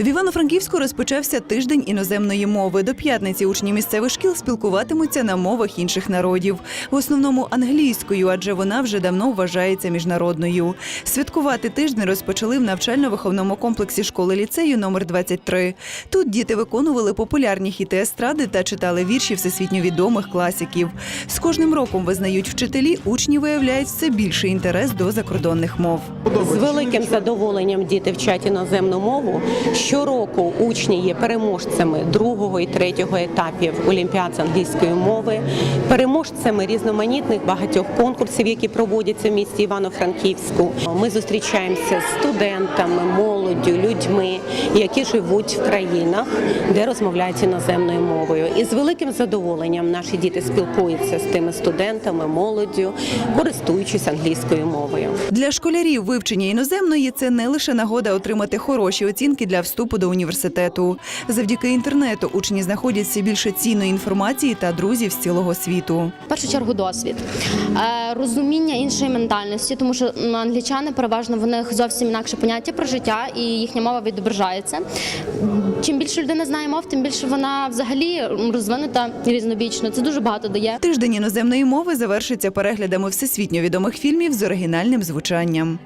В Івано-Франківську розпочався тиждень іноземної мови. До п'ятниці учні місцевих шкіл спілкуватимуться на мовах інших народів, в основному англійською, адже вона вже давно вважається міжнародною. Святкувати тиждень розпочали в навчально-виховному комплексі школи ліцею номер 23. Тут діти виконували популярні хіти естради та читали вірші всесвітньо відомих класиків. З кожним роком визнають вчителі, учні виявляють все більший інтерес до закордонних мов. З великим задоволенням діти вчать іноземну мову. Щороку учні є переможцями другого і третього етапів Олімпіад з англійської мови, переможцями різноманітних багатьох конкурсів, які проводяться в місті Івано-Франківську. Ми зустрічаємося з студентами, молоддю, людьми, які живуть в країнах, де розмовляють іноземною мовою. І з великим задоволенням наші діти спілкуються з тими студентами, молоддю, користуючись англійською мовою. Для школярів вивчення іноземної це не лише нагода отримати хороші оцінки для вступу до університету. Завдяки інтернету учні знаходять все більше цінної інформації та друзів з цілого світу. В першу чергу досвід, Е, розуміння іншої ментальності, тому що англічани переважно в них зовсім інакше поняття про життя і їхня мова відображається. Чим більше людина знає мов, тим більше вона взагалі розвинута різнобічно. Це дуже багато дає. Тиждень іноземної мови завершиться переглядами всесвітньо відомих фільмів з оригінальним звучанням.